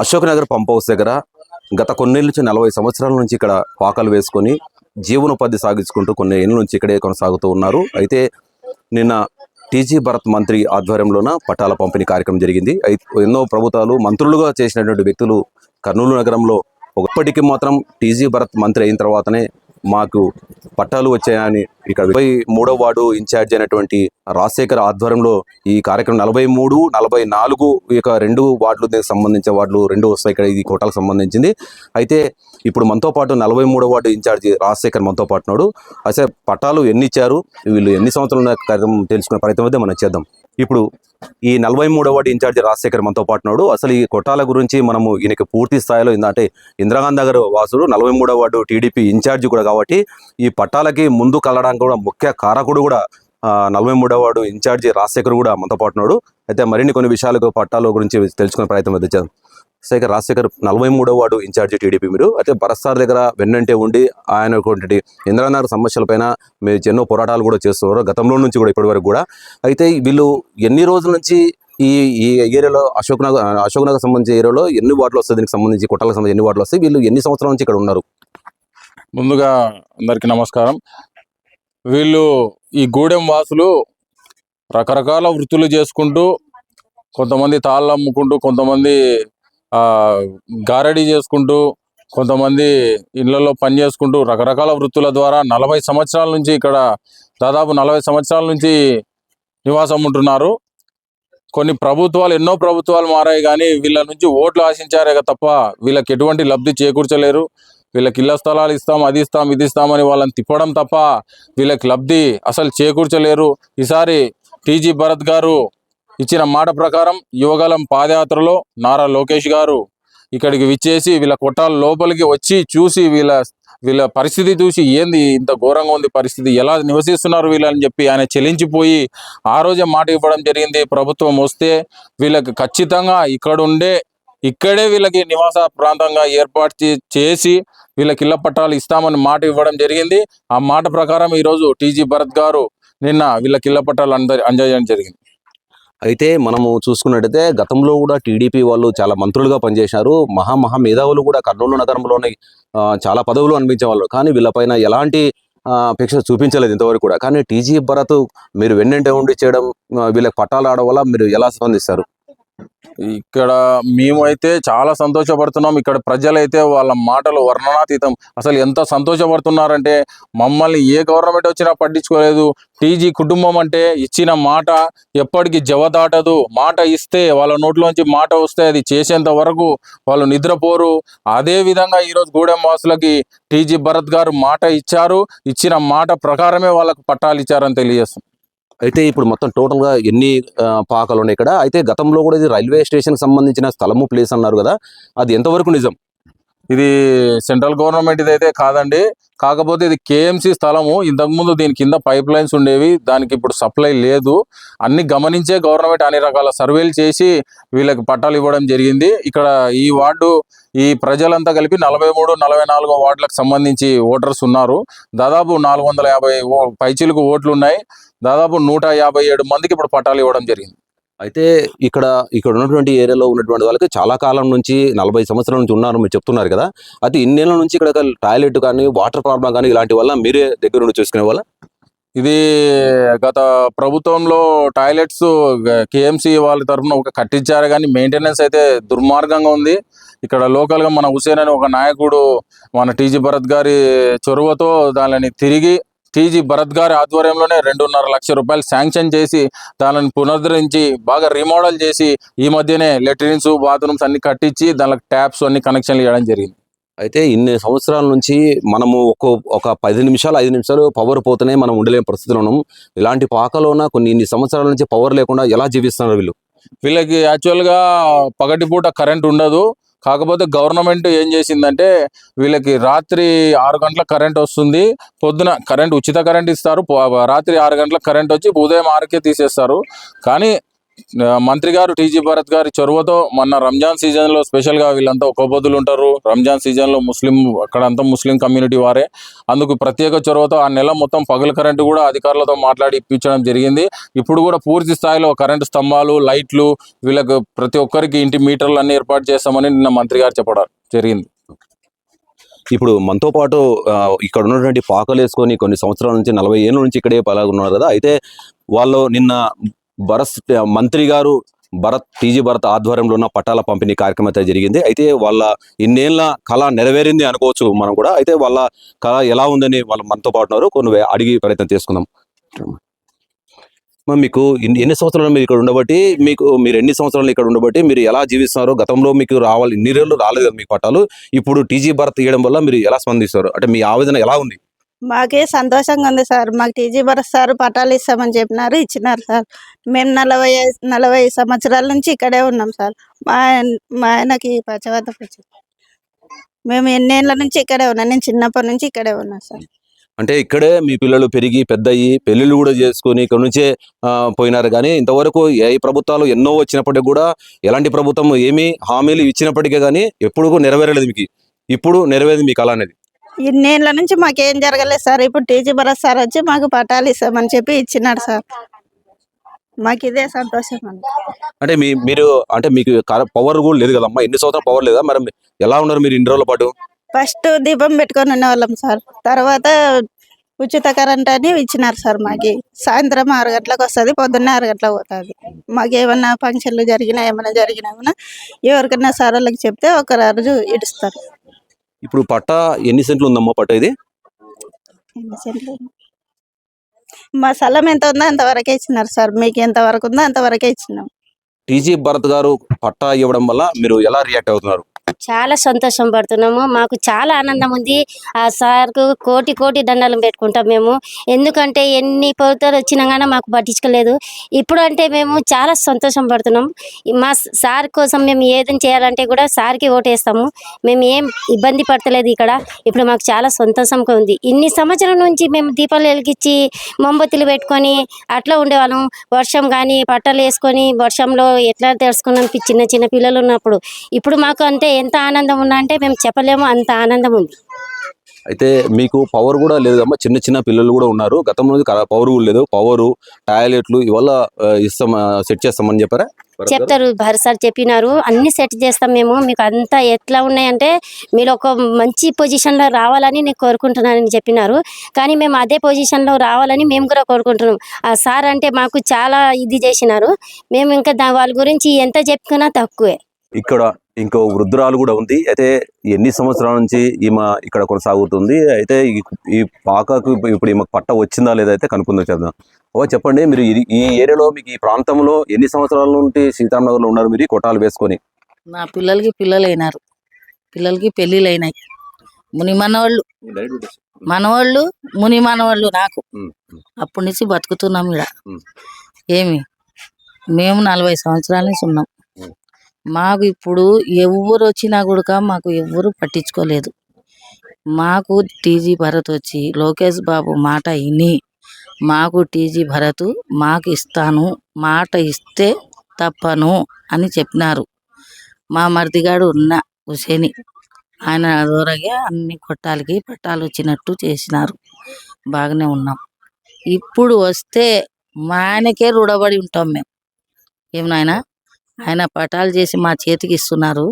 Ashok Nagar pump house దగ్గర గత కొన్నేళ్ళ నుంచి నలభై సంవత్సరాల నుంచి ఇక్కడ పాకలు వేసుకొని జీవనోపాధి సాగించుకుంటూ కొన్ని ఏళ్ళ నుంచి ఇక్కడే కొనసాగుతూ ఉన్నారు. అయితే నిన్న టీజీ భరత్ మంత్రి ఆధ్వర్యంలోన పట్టాల పంపిణీ కార్యక్రమం జరిగింది. అయితే ఎన్నో ప్రభుత్వాలు మంత్రులుగా చేసినటువంటి వ్యక్తులు కర్నూలు నగరంలో ఒకప్పటికి మాత్రం టీజీ భరత్ మంత్రి అయిన తర్వాతనే మాకు పట్టాలు వచ్చాయని ఇక్కడ ఇరవై మూడో వార్డు ఇన్ఛార్జ్ అయినటువంటి రాజశేఖర్ ఆధ్వర్యంలో ఈ కార్యక్రమం నలభై మూడు నలభై నాలుగు ఈ యొక్క రెండు వార్డులు దీనికి సంబంధించిన వార్డులు రెండు వస్తాయి ఇక్కడ ఈ కోటాలకు సంబంధించింది. అయితే ఇప్పుడు మనతో పాటు నలభై మూడో వార్డు ఇన్ఛార్జి రాజశేఖర్ మనతో పాటు ఉన్నాడు. అయితే పట్టాలు ఎన్ని ఇచ్చారు? వీళ్ళు ఎన్ని సంవత్సరాలు క్రితం కార్యక్రమం తెలుసుకునే ప్రయత్నం అయితే మనం చేద్దాం. ఇప్పుడు ఈ నలభై మూడవ ఇన్ఛార్జ్ రాజశేఖర్ మనతో పాటున్నాడు అసలు ఈ కొట్టాల గురించి మనము ఈయనకి పూర్తి స్థాయిలో ఏంటంటే ఇందిరాగాంధీ గారు వాసుడు నలభై మూడవ వార్డు టీడీపీ ఇన్ఛార్జ్ కూడా కాబట్టి ఈ పట్టాలకి ముందు కలడానికి కూడా ముఖ్య కారకుడు కూడా నలభై మూడవ వార్డు ఇన్ఛార్జి రాజశేఖర్ కూడా మనతో పాటున్నాడు అయితే మరిన్ని కొన్ని విషయాలకు పట్టాల గురించి తెలుసుకునే ప్రయత్నం చేద్దాం. శేఖర్ రాజశేఖర్ నలభై మూడో వార్డు ఇన్ఛార్జి టీడీపీ మీరు. అయితే భరత్ సార్ దగ్గర వెన్నంటే ఉండి ఆయన కొన్ని ఇంద్రనగర్ సమస్యలపైన మీరు ఎన్నో పోరాటాలు కూడా చేస్తున్నారు గతంలో నుంచి కూడా ఇప్పటివరకు కూడా. అయితే వీళ్ళు ఎన్ని రోజుల నుంచి ఈ ఈ ఏరియాలో అశోక్ నగర్ అశోక్ నగర్ సంబంధించిన ఏరియాలో ఎన్ని వార్డులు వస్తాయి? దీనికి సంబంధించి కొట్టాలకు సంబంధించి ఎన్ని వార్డులు వస్తాయి? వీళ్ళు ఎన్ని సంవత్సరాల నుంచి ఇక్కడ ఉన్నారు? ముందుగా అందరికీ నమస్కారం. వీళ్ళు ఈ గూడెం వాసులు రకరకాల వృత్తులు చేసుకుంటూ కొంతమంది తాళ్ళు అమ్ముకుంటూ కొంతమంది గారడీ చేసుకుంటూ కొంతమంది ఇళ్ళలో పని చేసుకుంటూ రకరకాల వృత్తుల ద్వారా నలభై సంవత్సరాల నుంచి ఇక్కడ దాదాపు నలభై సంవత్సరాల నుంచి నివాసం ఉంటున్నారు. కొన్ని ప్రభుత్వాలు ఎన్నో ప్రభుత్వాలు మారాయి కానీ వీళ్ళ నుంచి ఓట్లు ఆశించారే తప్ప వీళ్ళకి ఎటువంటి లబ్ధి చేకూర్చలేరు. వీళ్ళకి ఇళ్ళ స్థలాలు ఇస్తాం అది ఇస్తాం ఇది ఇస్తామని వాళ్ళని తిప్పడం తప్ప వీళ్ళకి లబ్ధి అసలు చేకూర్చలేరు. ఈసారి టీజీ భరత్ గారు ఇచ్చిన మాట ప్రకారం యువగలం పాదయాత్రలో నారా లోకేష్ గారు ఇక్కడికి విచ్చేసి వీళ్ళ కొట్టాల లోపలికి వచ్చి చూసి వీళ్ళ వీళ్ళ పరిస్థితి చూసి ఏంది ఇంత ఘోరంగా ఉంది పరిస్థితి ఎలా నివసిస్తున్నారు వీళ్ళని చెప్పి ఆయన చెలించిపోయి ఆ రోజే మాట ఇవ్వడం జరిగింది. ప్రభుత్వం వస్తే వీళ్ళకి ఖచ్చితంగా ఇక్కడ ఉండే ఇక్కడే వీళ్ళకి నివాస ప్రాంతంగా ఏర్పాటు చేసి వీళ్ళకి ఇళ్ళ పట్టాలు ఇస్తామని మాట ఇవ్వడం జరిగింది. ఆ మాట ప్రకారం ఈరోజు టీజీ భరత్ గారు నిన్న వీళ్ళకి ఇళ్ళ పట్టాలు అందజేయడం జరిగింది. అయితే మనము చూసుకున్నట్టయితే గతంలో కూడా టీడీపీ వాళ్ళు చాలా మంత్రులుగా పనిచేశారు. మహా మహా మేధావులు కూడా కర్నూలు నగరంలోని చాలా పదవులు అనిపించే వాళ్ళు కానీ వీళ్ళపైన ఎలాంటి ఆ, అపేక్ష చూపించలేదు ఇంతవరకు కూడా. కానీ టీజీ భరత్ మీరు వెన్నంటే ఉండి చేయడం వీళ్ళకి పట్టాలు ఆడడం వల్ల మీరు ఎలా స్పందిస్తారు? ఇక్కడ మేమైతే చాలా సంతోషపడుతున్నాం. ఇక్కడ ప్రజలైతే వాళ్ళ మాటలు వర్ణనాతీతం. అసలు ఎంత సంతోషపడుతున్నారంటే మమ్మల్ని ఏ గవర్నమెంట్ వచ్చినా పట్టించుకోలేదు. టీజీ కుటుంబం అంటే ఇచ్చిన మాట ఎప్పటికీ జవదాటదు. మాట ఇస్తే వాళ్ళ నోట్లోంచి మాట వస్తే అది చేసేంత వరకు వాళ్ళు నిద్రపోరు. అదే విధంగా ఈరోజు గూడెం వాసులకి టీజీ భరత్ గారు మాట ఇచ్చారు. ఇచ్చిన మాట ప్రకారమే వాళ్ళకు పట్టాలు ఇచ్చారని తెలియజేస్తాం అయితే ఇప్పుడు మొత్తం టోటల్గా ఎన్ని పాకలు ఉన్నాయి ఇక్కడ. అయితే గతంలో కూడా ఇది రైల్వే స్టేషన్ సంబంధించిన స్థలము ప్లేస్ అన్నారు కదా. అది ఎంతవరకు నిజం? ఇది సెంట్రల్ గవర్నమెంట్ అయితే కాదండి. కాకపోతే ఇది కేఎంసి స్థలము. ఇంతకుముందు దీని కింద పైప్ లైన్స్ ఉండేవి. దానికి ఇప్పుడు సప్లై లేదు. అన్ని గమనించే గవర్నమెంట్ అన్ని రకాల సర్వేలు చేసి వీళ్ళకి పట్టాలు ఇవ్వడం జరిగింది. ఇక్కడ ఈ వార్డు ఈ ప్రజలంతా కలిపి నలభై మూడు నలభై నాలుగో వార్డులకు సంబంధించి ఓటర్స్ ఉన్నారు. దాదాపు నాలుగు వందల యాభై పైచీలకు ఓట్లు ఉన్నాయి. దాదాపు నూట యాభై ఏడు మందికి ఇప్పుడు పట్టాలు ఇవ్వడం జరిగింది. అయితే ఇక్కడ ఇక్కడ ఉన్నటువంటి ఏరియాలో ఉన్నటువంటి వాళ్ళకి చాలా కాలం నుంచి నలభై సంవత్సరాల నుంచి ఉన్నారు మీరు చెప్తున్నారు కదా. అయితే ఇన్నేళ్ళ నుంచి ఇక్కడ టాయిలెట్ కానీ వాటర్ ప్రాబ్లం కానీ ఇలాంటి వల్ల మీరే దగ్గర నుండి చూసుకునే వాళ్ళ? ఇది గత ప్రభుత్వంలో టాయిలెట్స్ కేఎంసి వాళ్ళ తరఫున ఒక కట్టించారు కానీ మెయింటెనెన్స్ అయితే దుర్మార్గంగా ఉంది. ఇక్కడ లోకల్గా మన హుసేన్ అని ఒక నాయకుడు మన టీజీ భరత్ గారి చొరవతో దానిని తిరిగి టీజీ భరత్ గారి ఆధ్వర్యంలోనే రెండున్నర లక్ష రూపాయలు శాంక్షన్ చేసి దానిని పునరుద్ధరించి బాగా రీమోడల్ చేసి ఈ మధ్యనే లెట్రిన్స్ బాత్రూమ్స్ అన్ని కట్టించి దానికి ట్యాప్స్ అన్ని కనెక్షన్లు ఇవ్వడం జరిగింది. అయితే ఇన్ని సంవత్సరాల నుంచి మనము ఒక ఒక పది నిమిషాలు ఐదు నిమిషాలు పవర్ పోతేనే మనం ఉండలేని పరిస్థితిలో ఉన్నాం. ఇలాంటి పాకలోన కొన్ని ఇన్ని సంవత్సరాల నుంచి పవర్ లేకుండా ఎలా జీవిస్తున్నారు వీళ్ళు? వీళ్ళకి యాక్చువల్గా పగటిపూట కరెంట్ ఉండదు. కాకపోతే గవర్నమెంట్ ఏం చేసిందంటే వీళ్ళకి రాత్రి ఆరు గంటల కరెంట్ వస్తుంది పొద్దున కరెంట్ ఉచిత కరెంట్ ఇస్తారు రాత్రి ఆరు గంటల కరెంట్ వచ్చి ఉదయం ఆరుకే తీసేస్తారు. కానీ మంత్రి గారు టీజీ భరత్ గారి చొరవతో మొన్న రంజాన్ సీజన్లో స్పెషల్గా వీళ్ళంతా ఒక్క ఉంటారు. రంజాన్ సీజన్లో ముస్లిం అక్కడంతా ముస్లిం కమ్యూనిటీ వారే. అందుకు ప్రత్యేక చొరవతో ఆ నెల మొత్తం పగల కరెంటు కూడా అధికారులతో మాట్లాడి ఇప్పించడం జరిగింది. ఇప్పుడు కూడా పూర్తి స్థాయిలో కరెంటు స్తంభాలు లైట్లు వీళ్ళకు ప్రతి ఒక్కరికి ఇంటి మీటర్లు అన్ని ఏర్పాటు చేస్తామని నిన్న మంత్రి గారు చెప్పడం జరిగింది. ఇప్పుడు మనతో పాటు ఇక్కడ ఉన్నటువంటి పాకలు వేసుకొని కొన్ని సంవత్సరాల నుంచి నలభై ఏళ్ళ నుంచి ఇక్కడే పలాగున్నారు కదా. అయితే వాళ్ళు నిన్న భరత్ మంత్రి గారు భరత్ టీజీ భరత్ ఆధ్వర్యంలో ఉన్న పట్టాల పంపిణీ కార్యక్రమం అయితే జరిగింది. అయితే వాళ్ళ ఇన్నేళ్ళ కళ నెరవేరింది అనుకోవచ్చు మనం కూడా. అయితే వాళ్ళ కళ ఎలా ఉందని వాళ్ళు మనతో పాటు ఉన్నారు. కొన్ని అడిగి ప్రయత్నం చేసుకుందాం. మీకు ఎన్ని సంవత్సరాలు మీరు ఇక్కడ ఉండబట్టి మీకు మీరు ఎన్ని సంవత్సరాలు ఇక్కడ ఉండబట్టి మీరు ఎలా జీవిస్తున్నారు? గతంలో మీకు రావాలి ఇన్ని రోజులు రాలేదు మీ మీకు పట్టాలు ఇప్పుడు టీజీ భరత్ ఇవ్వడం వల్ల మీరు ఎలా స్పందిస్తారు? అంటే మీ ఆవేదన ఎలా ఉంది? మాకే సంతోషంగా ఉంది సార్. మాకు టీజీ భరత్ సార్ పట్టాలు ఇస్తామని చెప్పినారు ఇచ్చినారు సార్. మేము నలభై నలభై సంవత్సరాల నుంచి ఇక్కడే ఉన్నాం సార్. మా మా ఆయనకి పచ్చవత మేము ఎన్నేళ్ళ నుంచి ఇక్కడే ఉన్నాం. నేను చిన్నప్పటి నుంచి ఇక్కడే ఉన్నా సార్. అంటే ఇక్కడే మీ పిల్లలు పెరిగి పెద్దయి పెళ్ళిళ్ళు కూడా చేసుకొని ఇక్కడ నుంచే పోయినారు. కానీ ఇంతవరకు ఏ ప్రభుత్వాలు ఎన్నో వచ్చినప్పటికీ కూడా ఎలాంటి ప్రభుత్వం ఏమీ హామీలు ఇచ్చినప్పటికీ కానీ ఎప్పుడు నెరవేరలేదు మీకు. ఇప్పుడు నెరవేరేది మీ కళ అనేది. ఇన్నేళ్ళ నుంచి మాకేం జరగలేదు సార్. ఇప్పుడు టీజీ భరత్ సార్ వచ్చి మాకు పట్టాలు ఇస్తామని చెప్పి ఇచ్చినాడు సార్. మాకు ఇదే సంతోషం అండి. అంటే మీ మీరు అంటే మీకు పవర్ కూడా లేదు కదమ్మా? ఎన్ని సంవత్సరాలు పవర్ లేదా? మరి ఎలా ఉన్నారు మీరు ఇన్ని రోజుల పాటు? ఫస్ట్ దీపం పెట్టుకొని ఉండేవాళ్ళం సార్. తర్వాత ఉచిత కరెంట్ అని ఇచ్చినారు సార్ మాకి. సాయంత్రం ఆరు గంటలకు వస్తుంది పొద్దున్నే ఆరు గంటలకు పోతుంది. మాకు ఏమన్నా ఫంక్షన్లు జరిగినా ఏమైనా జరిగినా కూడా ఎవరికైనా సార్ వాళ్ళకి చెప్తే ఒక రోజు ఇడుస్తారు. ఇప్పుడు పట్ట ఎన్ని సెంట్లు ఉందమ్మా పట్ట ఇది? ఎన్ని సెంట్లు? మా స్థలం ఎంత ఉందో అంతవరకే ఇచ్చినారు సార్. మీకు ఎంత వరకు ఉందో అంతవరకే ఇచ్చినాం. టీజీ భరత్ గారు పట్టా ఇవ్వడం వల్ల మీరు ఎలా రియాక్ట్ అవుతున్నారు? చాలా సంతోషం పడుతున్నాము. మాకు చాలా ఆనందం ఉంది. ఆ సార్కు కోటి కోటి దండాలు పెట్టుకుంటాం మేము. ఎందుకంటే ఎన్ని ప్రభుత్వాలు వచ్చినా కానీ మాకు పట్టించుకోలేదు. ఇప్పుడు అంటే మేము చాలా సంతోషం పడుతున్నాం. మా సార్ కోసం మేము ఏదైనా చేయాలంటే కూడా సార్కి ఓటేస్తాము. మేము ఏం ఇబ్బంది పడతలేదు ఇక్కడ. ఇప్పుడు మాకు చాలా సంతోషంగా ఉంది. ఇన్ని సంవత్సరాల నుంచి మేము దీపాలు వెలిగించి మొంబత్తులు పెట్టుకొని అట్లా ఉండేవాళ్ళం. వర్షం కానీ బట్టలు వేసుకొని వర్షంలో ఎట్లా తెలుసుకున్నాం చిన్న చిన్న పిల్లలు ఉన్నప్పుడు. ఇప్పుడు మాకు అంటే ఎంత ఆనందం ఉన్నా అంటే మేము చెప్పలేము అంత ఆనందం ఉంది. అయితే మీకు పవర్ కూడా లేదు అమ్మా. చిన్న చిన్న పిల్లలు కూడా ఉన్నారు. గతంలో పవర్ కూడా లేదు. పవర్ టాయిలెట్లు ఇవల్ల ఇస్తాం సెట్ చేస్తామని చెప్పారా? చెప్తారు. భరత్ సార్ చెప్పినారు. అన్ని సెట్ చేస్తాం మేము. మీకు అంతా ఎట్లా ఉన్నాయంటే మీరు ఒక మంచి పొజిషన్లో రావాలని నేను కోరుకుంటున్నానని చెప్పినారు. కానీ మేము అదే పొజిషన్లో రావాలని మేము కూడా కోరుకుంటున్నాం. ఆ సార్ అంటే మాకు చాలా ఇది చేసినారు. మేము ఇంకా వాళ్ళ గురించి ఎంత చెప్పుకున్నా తక్కువే. ఇక్కడ ఇంకో వృద్ధురాలు కూడా ఉంది. అయితే ఎన్ని సంవత్సరాల నుంచి ఈమె ఇక్కడ కొనసాగుతుంది? అయితే ఈ పాకకు ఇప్పుడు ఈమెకు పట్ట వచ్చిందా లేదా అయితే కనుక్కుందాం చేద్దాం. ఓ చెప్పండి మీరు ఈ- ఏరియాలో మీకు ఈ ప్రాంతంలో ఎన్ని సంవత్సరాల నుండి సీతారామనగర్లో ఉన్నారు మీరు? కొట్టాలు వేసుకొని. నా పిల్లలకి పిల్లలు అయినారు పిల్లలకి పెళ్ళిళ్ళు అయినాయి ముని మనవాళ్ళు. మనవాళ్ళు ముని మనవాళ్ళు నాకు. అప్పటి నుంచి బతుకుతున్నాం ఇక్కడ. ఏమి? మేము నలభై సంవత్సరాల నుంచి ఉన్నాం. మాకు ఇప్పుడు ఎవరు వచ్చినా కూడా మాకు ఎవరు పట్టించుకోలేదు. మాకు టీజీ భరత్ వచ్చి లోకేష్ బాబు మాట విని మాకు టీజీ భరత్ మాకు ఇస్తాను మాట ఇస్తే తప్పను అని చెప్పినారు. మా మరిదిగాడు ఉన్న హుసేని. ఆయన దూరగా అన్ని కొట్టాలకి పట్టాలు వచ్చినట్టు చేసినారు. బాగానే ఉన్నాం. ఇప్పుడు వస్తే మా ఆయనకే రుడబడి ఉంటాం మేము ఏం నాయనా? ఆయన పటాలు చేసి మా చేతికి ఇస్తున్నారు.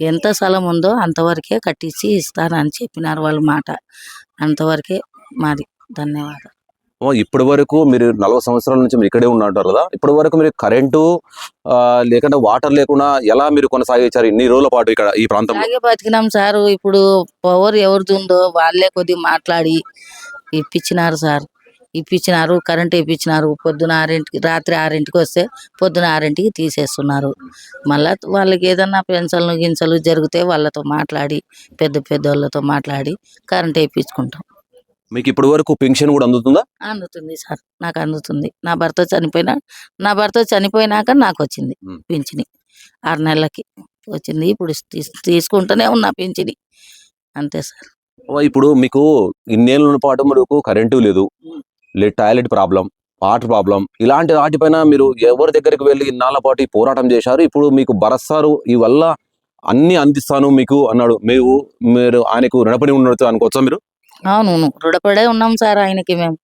ఎంత స్థలం ఉందో అంతవరకే కట్టించి ఇస్తానని చెప్పినారు వాళ్ళ మాట. అంతవరకే మాది. ధన్యవాదాలు. ఇప్పటి వరకు మీరు నలభై సంవత్సరాల నుంచి మీరు ఇక్కడే ఉన్నట్టారు కదా? ఇప్పటి వరకు మీరు కరెంటు లేకుండా వాటర్ లేకుండా ఎలా మీరు కొనసాగించారు? ఇన్ని రోజుల పాటు ఇక్కడ ఈ ప్రాంతంలో? అలాగే బతికినాం సారు. ఇప్పుడు పవర్ ఎవరిది ఉందో వాళ్ళే కొద్దిగా మాట్లాడి ఇప్పించినారు సార్. ఇప్పించినారు కరెంట్ ఇప్పించినారు. పొద్దున ఆరింటికి రాత్రి ఆరింటికి వస్తే పొద్దున ఆరింటికి తీసేస్తున్నారు. మళ్ళా వాళ్ళకి ఏదన్నా పెన్షన్లు గింజలు జరిగితే వాళ్ళతో మాట్లాడి పెద్ద పెద్ద వాళ్ళతో మాట్లాడి కరెంట్ వేయించుకుంటాం. మీకు ఇప్పటి వరకు పెన్షన్ కూడా అందుతుందా? అందుతుంది సార్. నాకు అందుతుంది. నా భర్త చనిపోయినా నా భర్త చనిపోయినాక నాకు వచ్చింది. పింఛని. ఆరు నెలలకి వచ్చింది. ఇప్పుడు తీస్- తీసుకుంటూనే ఉన్నా పింఛని. అంతే సార్. ఇప్పుడు మీకు ఇన్నేళ్ళ పాటు మనకు కరెంటు లేదు. లేదు టాయిలెట్ ప్రాబ్లం వాటర్ ప్రాబ్లం ఇలాంటి వాటిపైన మీరు ఎవరి దగ్గరికి వెళ్ళి ఇన్నాళ్ళ పాటు ఈ పోరాటం చేశారు? ఇప్పుడు మీకు భరస్తారు ఈ వల్ల అన్ని అందిస్తాను మీకు అన్నాడు. మీరు మీరు ఆయనకు రుణపడి ఉన్నట్టు అనుకోవచ్చా మీరు? అవును. రుణపడే ఉన్నాం సార్ ఆయనకి మేము.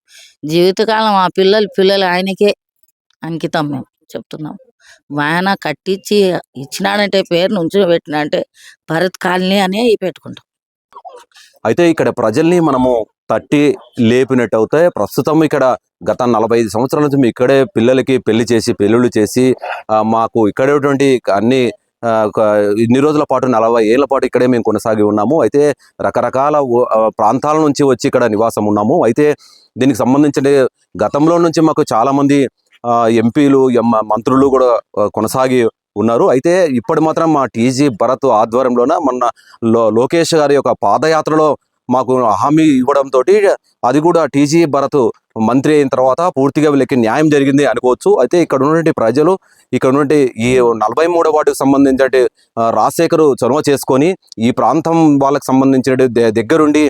జీవితకాలం ఆ పిల్లలు పిల్లలు ఆయనకే అంకితం మేము. చెప్తున్నాం. ఆయన కట్టించి ఇచ్చినాడంటే పేరు నుంచి పెట్టినంటే భరత్ కాలనీ అనే పెట్టుకుంటాం. అయితే ఇక్కడ ప్రజల్ని మనము తట్టి లేపినట్టు అవుతాయి ప్రస్తుతం ఇక్కడ గత నలభై ఐదు సంవత్సరాల నుంచి మేము ఇక్కడే పిల్లలకి పెళ్ళి చేసి పెళ్ళిళ్ళు చేసి మాకు ఇక్కడేటువంటి అన్ని ఒక ఇన్ని రోజుల పాటు నలభై ఏళ్ళ పాటు ఇక్కడే మేము కొనసాగి ఉన్నాము. అయితే రకరకాల ప్రాంతాల నుంచి వచ్చి ఇక్కడ నివాసం ఉన్నాము. అయితే దీనికి సంబంధించిన గతంలో నుంచి మాకు చాలామంది ఎంపీలు ఎం- మంత్రులు కూడా కొనసాగి ఉన్నారు. అయితే ఇప్పుడు మాత్రం మా టీజీ భరత్ ఆధ్వర్యంలోన మొన్న లో లోకేష్ గారి యొక్క పాదయాత్రలో మాకు హామీ ఇవ్వడంతో అది కూడా టీజీ భరత్ మంత్రి అయిన తర్వాత పూర్తిగా వీళ్ళకి న్యాయం జరిగింది అనుకోవచ్చు. అయితే ఇక్కడ ఉన్నటువంటి ప్రజలు ఇక్కడ ఉన్నటువంటి ఈ నలభై మూడో వార్డుకు సంబంధించిన రాజశేఖరు చొరవ చేసుకొని ఈ ప్రాంతం వాళ్ళకి సంబంధించిన దగ్గరుండి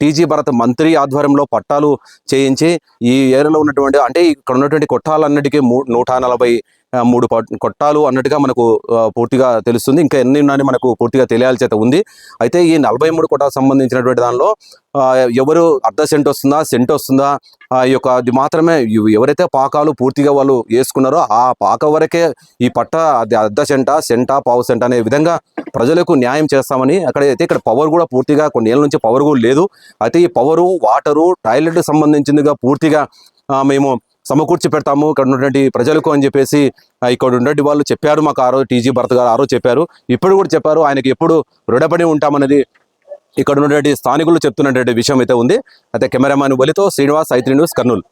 టీజీ భరత్ మంత్రి ఆధ్వర్యంలో పట్టాలు చేయించి ఈ ఏరియాలో ఉన్నటువంటి అంటే ఇక్కడ ఉన్నటువంటి కొట్టాలన్నిటికీ మూ నూట నలభై మూడు పట్- కొట్టాలు అన్నట్టుగా మనకు పూర్తిగా తెలుస్తుంది. ఇంకా ఎన్ని ఉన్నాయని మనకు పూర్తిగా తెలియాల్సి అయితే ఉంది. అయితే ఈ నలభై మూడు కొట్టాలకు సంబంధించినటువంటి దానిలో ఎవరు అర్ధ సెంట్ వస్తుందా సెంట్ వస్తుందా ఈ యొక్క అది మాత్రమే ఎవరైతే పాకాలు పూర్తిగా వాళ్ళు వేసుకున్నారో ఆ పాక వరకే ఈ పట్ట అది అర్ధ సెంట సెంట పావు సెంట అనే విధంగా ప్రజలకు న్యాయం చేస్తామని అక్కడ అయితే ఇక్కడ పవర్ కూడా పూర్తిగా కొన్ని ఏళ్ళ నుంచి పవర్ కూడా లేదు. అయితే ఈ పవరు వాటరు టాయిలెట్ సంబంధించిందిగా పూర్తిగా మేము సమకూర్చి పెడతాము ఇక్కడ ఉన్నటువంటి ప్రజలకు అని చెప్పేసి ఇక్కడ ఉన్నటువంటి వాళ్ళు చెప్పారు మాకు ఆ రోజు టీజీ భరత్ గారు ఆ రోజు చెప్పారు. ఇప్పుడు కూడా చెప్పారు ఆయనకి ఎప్పుడు రుణపడి ఉంటామన్నది ఇక్కడ ఉన్నటువంటి స్థానికులు చెప్తున్నటువంటి విషయం అయితే ఉంది. అయితే కెమెరామ్యాన్ బలితో శ్రీనివాస్ ఐత్రి న్యూస్ కర్నూలు.